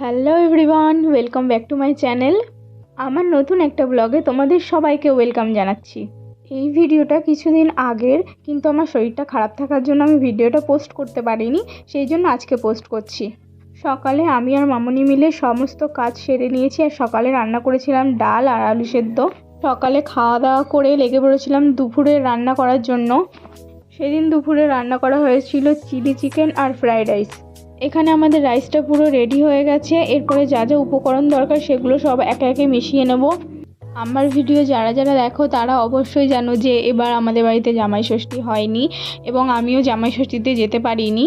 Hello everyone welcome back to my channel আমার নতুন একটা ব্লগে তোমাদের সবাইকে ওয়েলকাম জানাচ্ছি। এই ভিডিওটা কিছুদিন আগের, কিন্তু আমার শরীরটা খারাপ থাকার জন্য আমি ভিডিওটা পোস্ট করতে পারিনি, সেই জন্য আজকে পোস্ট করছি। সকালে আমি আর মামনি মিলে সমস্ত কাজ সেরে নিয়েছি আর সকালে রান্না করেছিলাম ডাল আর আলু সেদ্ধ। সকালে খাওয়া দাওয়া করে লেগে পড়েছিলাম দুপুরে রান্না করার জন্য। সেদিন দুপুরে রান্না করা হয়েছিল চিলি চিকেন আর ফ্রাইড রাইস। এখানে আমাদের রাইসটা পুরো রেডি হয়ে গেছে। এরপরে যা যা উপকরণ দরকার সেগুলো সব একে একে মিশিয়ে নেব। আমার ভিডিও যারা যারা দেখো, তারা অবশ্যই জানো যে এবার আমাদের বাড়িতে জামাই ষষ্ঠী হয়নি এবং আমিও জামাই ষষ্ঠীতে যেতে পারিনি।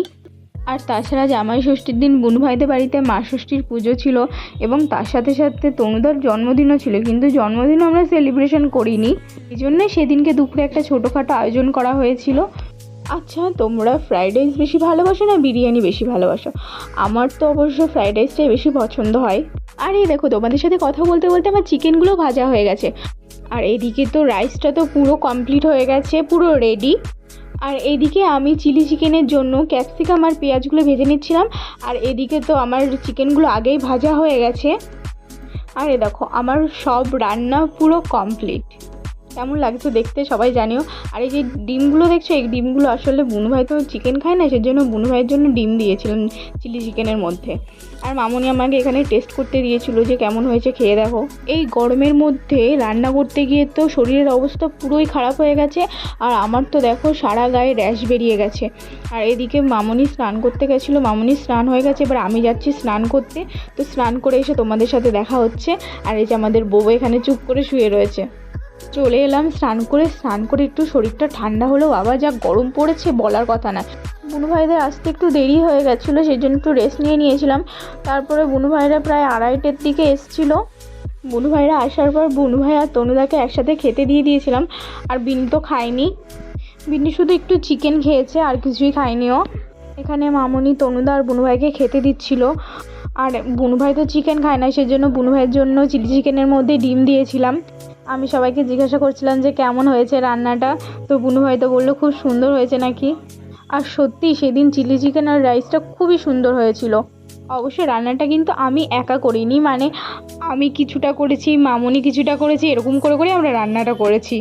আর তাছাড়া জামাই ষষ্ঠীর দিন বুনু ভাইদের বাড়িতে মা ষষ্ঠীর পুজো ছিল এবং তার সাথে সাথে তনুদার জন্মদিনও ছিল, কিন্তু জন্মদিনও আমরা সেলিব্রেশন করিনি। এই জন্যই সেদিনকে দুপুরে একটা ছোটোখাটো আয়োজন করা হয়েছিল। আচ্ছা তোমরা ফ্রাইড রাইস বেশি ভালোবাসো না বিরিয়ানি বেশি ভালোবাসো? আমার তো অবশ্য ফ্রাইড রাইসটাই বেশি পছন্দ হয়। আর এই দেখো, তোমাদের সাথে কথা বলতে বলতে আমার চিকেনগুলো ভাজা হয়ে গেছে। আর এদিকে তো রাইসটা তো পুরো কমপ্লিট হয়ে গেছে, পুরো রেডি আর এদিকে আমি চিলি চিকেনের জন্য ক্যাপসিকাম আর পেঁয়াজগুলো ভেজে নিচ্ছিলাম। আর এদিকে তো আমার চিকেনগুলো আগেই ভাজা হয়ে গেছে। আর দেখো, আমার সব রান্না পুরো কমপ্লিট কেমন লাগছে দেখতে সবাই জানিও। আর এই যে ডিমগুলো দেখছ, এই ডিমগুলো আসলে বুনু ভাই তো চিকেন খায় না, সেজন্য বুনু ভাইয়ের জন্য ডিম দিয়েছিলাম চিলি চিকেনের মধ্যে। আর মামনি আমাকে এখানে টেস্ট করতে দিয়েছিল যে কেমন হয়েছে, খেয়ে দেখো। এই গরমের মধ্যে রান্না করতে গিয়ে তো শরীরের অবস্থা পুরোই খারাপ হয়ে গেছে, আর আমার তো দেখো সারা গায়ে র্যাশ বেরিয়ে গেছে। আর এদিকে মামনি স্নান করতে গেছিল, মামনি স্নান হয়ে গেছে, এবার আমি যাচ্ছি স্নান করতে। তো স্নান করে এসে তোমাদের সাথে দেখা হচ্ছে, আর এই যে আমাদের বউ এখানে চুপ করে শুয়ে রয়েছে। চলে এলাম, স্নান করে স্নান করে একটু শরীরটা ঠান্ডা হলেও বাবা, যা গরম পড়েছে বলার কথা না বুনু ভাইদের আসতে একটু দেরি হয়ে গেছিল সেই জন্য একটু রেস্ট নিয়ে নিয়েছিলাম। তারপরে বুনু ভাইরা প্রায় আড়াইটের দিকে এসছিল। বুনু ভাইরা আসার পর বুনু ভাই আর তনুদাকে একসাথে খেতে দিয়ে দিয়েছিলাম, আর বিনি তো খায়নি। বিনি শুধু একটু চিকেন খেয়েছে, আর কিছুই খায়নিও। এখানে মামনি, তনুদা আর বুনু ভাইকে খেতে দিচ্ছিল। আর বুনু ভাই তো চিকেন খায় না সেই জন্য বুনু ভাইয়ের জন্য চিলি চিকেনের মধ্যে ডিম দিয়েছিলাম। আমি সবাইকে জিজ্ঞাসা করছিলাম যে কেমন হয়েছে রান্নাটা, তো বুনু ভাই তো বলল খুব সুন্দর হয়েছে নাকি। আর সত্যি সেদিন চিলি চিকেন আর রাইসটা খুবই সুন্দর হয়েছিল। অবশ্যই রান্নাটা কিন্তু আমি একা করিনি মানে আমি কিছুটা করেছি, মামনি কিছুটা করেছি, এরকম করে করে আমরা রান্নাটা করেছি।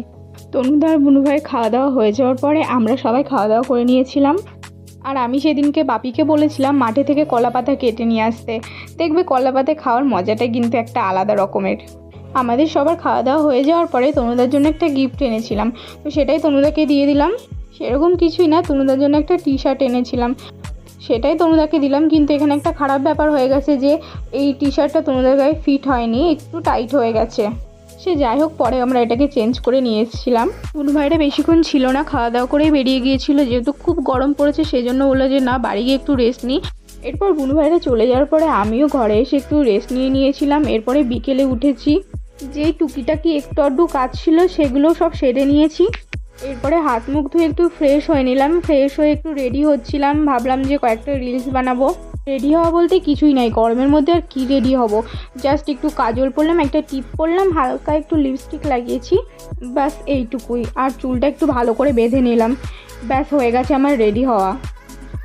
তনুদার বুনু ভাই খাওয়া দাওয়া হয়ে যাওয়ার পরে আমরা সবাই খাওয়া দাওয়া করে নিয়েছিলাম। আর আমি সেদিনকে বাপিকে বলেছিলাম মাঠে থেকে কলা পাতা কেটে নিয়ে আসতে। দেখবে কলা পাতা খাওয়ার মজাটাই কিন্তু একটা আলাদা রকমের। আমাদের সবার খাওয়া দাওয়া হয়ে যাওয়ার পরে তনুদার জন্য একটা গিফট এনেছিলাম। তো সেটাই তনুদাকে দিয়ে দিলাম। সেরকম কিছুই না, তনুদার জন্য একটা টি শার্ট এনেছিলাম। সেটাই তনুদাকে দিলাম, কিন্তু এখানে একটা খারাপ ব্যাপার হয়ে গেছে যে, এই টি শার্টটা তনুদার গায়ে ফিট হয়নি, একটু টাইট হয়ে গেছে। সে যাই হোক, পরে আমরা এটাকে চেঞ্জ করে নিয়ে এসেছিলাম। বুনু ভাইরা বেশিক্ষণ ছিল না, খাওয়া দাওয়া করেই বেরিয়ে গিয়েছিল, যেহেতু খুব গরম পড়েছে সেই জন্য বলল যে, না, বাড়ি গিয়ে একটু রেস্ট নিই। এরপর বুনু ভাইরা চলে যাওয়ার পরে আমিও ঘরে এসে একটু রেস্ট নিয়ে নিয়েছিলাম। এরপরে বিকেলে উঠেছি। যেই টুকিটাকি একটু আধটু কাজ ছিল, সেগুলো সব সেরে নিয়েছি। এরপরে হাত মুখ ধুয়ে একটু ফ্রেশ হয়ে নিলাম। ফ্রেশ হয়ে একটু রেডি হচ্ছিলাম। ভাবলাম যে কয়েকটা রিলস বানাবো। রেডি হওয়া বলতে কিছুই নাই। গরমের মধ্যে আর কি রেডি হব? জাস্ট একটু কাজল পরলাম, একটা টিপ পরলাম, হালকা একটু লিপস্টিক লাগিয়েছি, ব্যাস এইটুকুই। আর চুলটা একটু ভালো করে বেঁধে নিলাম। ব্যাস হয়ে গেছে আমার রেডি হওয়া।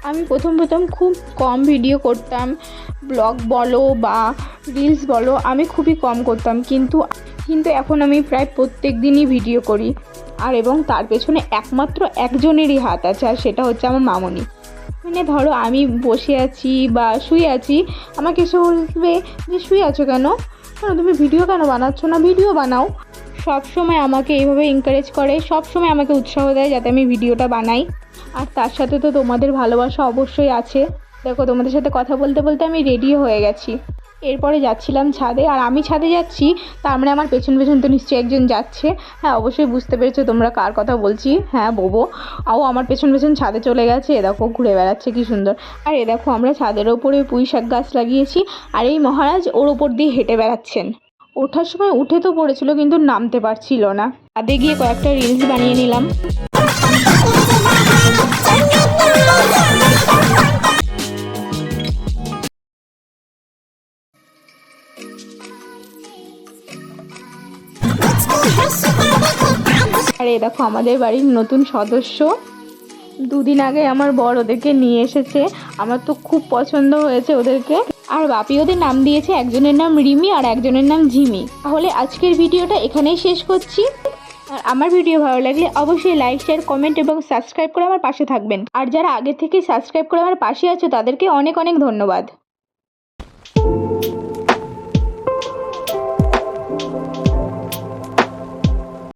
আমি প্রথম প্রথম খুব কম ভিডিও করতাম। ব্লগ বলো বা রিলস বলো, আমি খুবই কম করতাম। কিন্তু কিন্তু এখন আমি প্রায় প্রত্যেক দিনই ভিডিও করি। আর এবং তার পেছনে একমাত্র একজনেরই হাত আছে, আর সেটা হচ্ছে আমার মামনি। মানে ধরো আমি বসে আছি বা শুয়ে আছি, আমাকে এসে বলবে যে শুয়ে আছো কেন? কেন তুমি ভিডিও কেন বানাচ্ছ না? ভিডিও বানাও। সব সময় আমাকে এইভাবে এনকারেজ করে, সব সময় আমাকে উৎসাহ দেয় যাতে আমি ভিডিওটা বানাই। আর তার সাথে তো তোমাদের ভালোবাসা অবশ্যই আছে। দেখো তোমাদের সাথে কথা বলতে বলতে আমি রেডিও হয়ে গেছি। এরপরে যাচ্ছিলাম ছাদে, আর আমি ছাদে যাচ্ছি, তার মানে আমার পেছন পেছন তো নিশ্চয়ই একজন যাচ্ছে। হ্যাঁ অবশ্যই বুঝতে পেরেছ তোমরা কার কথা বলছি। হ্যাঁ বোবো। ও আমার পেছন পেছন ছাদে চলে গেছে, এ দেখো ঘুরে বেড়াচ্ছে কি সুন্দর। আর এ দেখো আমরা ছাদের ওপরে পুঁই শাক গাছ লাগিয়েছি, আর এই মহারাজ ওর ওপর দিয়ে হেঁটে বেড়াচ্ছেন। ওঠার সময় উঠে তো পড়েছিল, কিন্তু নামতে পারছিল না। ছাদে গিয়ে কয়েকটা রিলস বানিয়ে নিলাম। আর এই দেখো, আমাদের বাড়ির নতুন সদস্য দুদিন আগে আমার বর ওদেরকে নিয়ে এসেছে। আমার তো খুব পছন্দ হয়েছে ওদেরকে। আর বাপি ওদের নাম দিয়েছে, একজনের নাম রিমি আর একজনের নাম ঝিমি তাহলে আজকের ভিডিওটা এখানেই শেষ করছি। আর আমার ভিডিও ভালো লাগলে অবশ্যই লাইক শেয়ার কমেন্ট এবং সাবস্ক্রাইব করে আমার পাশে থাকবেন। আর যারা আগে থেকে সাবস্ক্রাইব করে আমার পাশে আছো, তাদেরকে অনেক অনেক ধন্যবাদ।